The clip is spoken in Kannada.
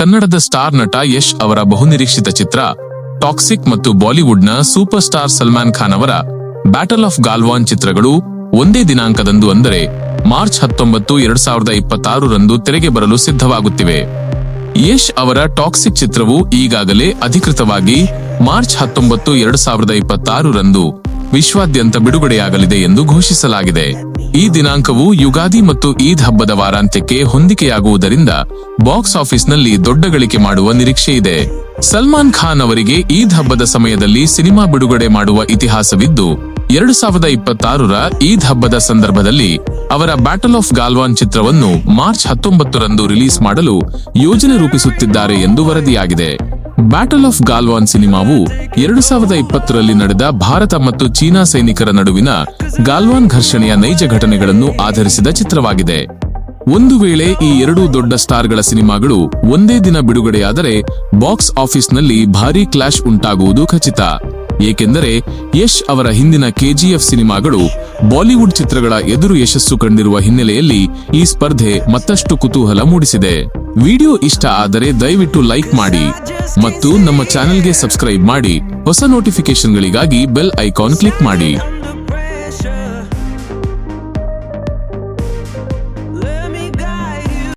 ಕನ್ನಡದ ಸ್ಟಾರ್ ನಟ ಯಶ್ ಅವರ ಬಹುನಿರೀಕ್ಷಿತ ಚಿತ್ರ, ಟಾಕ್ಸಿಕ್ ಮತ್ತು ಬಾಲಿವುಡ್ನ ಸೂಪರ್ ಸ್ಟಾರ್ ಸಲ್ಮಾನ್ ಖಾನ್ ಅವರ ಬ್ಯಾಟಲ್ ಆಫ್ ಗಾಲ್ವಾನ್ ಚಿತ್ರಗಳು ಒಂದೇ ದಿನಾಂಕದಂದು ಅಂದರೆ ಮಾರ್ಚ್ ಹತ್ತೊಂಬತ್ತು ಎರಡ್ ಸಾವಿರದ ಇಪ್ಪತ್ತಾರರಂದು ತೆರೆಗೆ ಬರಲು ಸಿದ್ಧವಾಗುತ್ತಿವೆ. ಯಶ್ ಅವರ ಟಾಕ್ಸಿಕ್ ಚಿತ್ರವು ಈಗಾಗಲೇ ಅಧಿಕೃತವಾಗಿ ಮಾರ್ಚ್ ಹತ್ತೊಂಬತ್ತು ಎರಡ್ ಸಾವಿರದ ಇಪ್ಪತ್ತಾರರಂದು ವಿಶ್ವಾದ್ಯಂತ ಬಿಡುಗಡೆಯಾಗಲಿದೆ ಎಂದು ಘೋಷಿಸಲಾಗಿದೆ. ಈ ದಿನಾಂಕವು ಯುಗಾದಿ ಮತ್ತು ಈದ್ ಹಬ್ಬದ ವಾರಾಂತ್ಯಕ್ಕೆ ಹೊಂದಿಕೆಯಾಗುವುದರಿಂದ ಬಾಕ್ಸ್ ಆಫೀಸ್ನಲ್ಲಿ ದೊಡ್ಡ ಗಳಿಕೆ ಮಾಡುವ ನಿರೀಕ್ಷೆ ಇದೆ. ಸಲ್ಮಾನ್ ಖಾನ್ ಅವರಿಗೆ ಈದ್ ಹಬ್ಬದ ಸಮಯದಲ್ಲಿ ಸಿನಿಮಾ ಬಿಡುಗಡೆ ಮಾಡುವ ಇತಿಹಾಸವಿದ್ದು, ಎರಡು ಸಾವಿರದ ಇಪ್ಪತ್ತಾರರ ಈದ್ ಹಬ್ಬದ ಸಂದರ್ಭದಲ್ಲಿ ಅವರ ಬ್ಯಾಟಲ್ ಆಫ್ ಗಾಲ್ವಾನ್ ಚಿತ್ರವನ್ನು ಮಾರ್ಚ್ ಹತ್ತೊಂಬತ್ತರಂದು ರಿಲೀಸ್ ಮಾಡಲು ಯೋಜನೆ ರೂಪಿಸುತ್ತಿದ್ದಾರೆ ಎಂದು ವರದಿಯಾಗಿದೆ. ಬ್ಯಾಟಲ್ ಆಫ್ ಗಾಲ್ವಾನ್ ಸಿನಿಮಾವು ಎರಡು ಸಾವಿರದ ಇಪ್ಪತ್ತರಲ್ಲಿ ನಡೆದ ಭಾರತ ಮತ್ತು ಚೀನಾ ಸೈನಿಕರ ನಡುವಿನ ಗಾಲ್ವಾನ್ ಘರ್ಷಣೆಯ ನೈಜ ಘಟನೆಗಳನ್ನು ಆಧರಿಸಿದ ಚಿತ್ರವಾಗಿದೆ. ಒಂದು ವೇಳೆ ಈ ಎರಡೂ ದೊಡ್ಡ ಸ್ಟಾರ್ಗಳ ಸಿನಿಮಾಗಳು ಒಂದೇ ದಿನ ಬಿಡುಗಡೆಯಾದರೆ ಬಾಕ್ಸ್ ಆಫೀಸ್ನಲ್ಲಿ ಭಾರೀ ಕ್ಲಾಶ್ ಉಂಟಾಗುವುದು ಖಚಿತ. ಏಕೆಂದರೆ ಯಶ್ ಅವರ ಹಿಂದಿನ ಕೆಜಿಎಫ್ ಸಿನಿಮಾಗಳು ಬಾಲಿವುಡ್ ಚಿತ್ರಗಳ ಎದುರು ಯಶಸ್ಸು ಕಂಡಿರುವ ಹಿನ್ನೆಲೆಯಲ್ಲಿ ಈ ಸ್ಪರ್ಧೆ ಮತ್ತಷ್ಟು ಕುತೂಹಲ ಮೂಡಿಸಿದೆ. ವಿಡಿಯೋ ಇಷ್ಟ ಆದರೆ ದಯವಿಟ್ಟು ಲೈಕ್ ಮಾಡಿ ಮತ್ತು ನಮ್ಮ ಚಾನೆಲ್ಗೆ ಸಬ್ಸ್ಕ್ರೈಬ್ ಮಾಡಿ. ಹೊಸ ನೋಟಿಫಿಕೇಶನ್ಗಳಿಗಾಗಿ ಬೆಲ್ ಐಕಾನ್ ಕ್ಲಿಕ್ ಮಾಡಿ.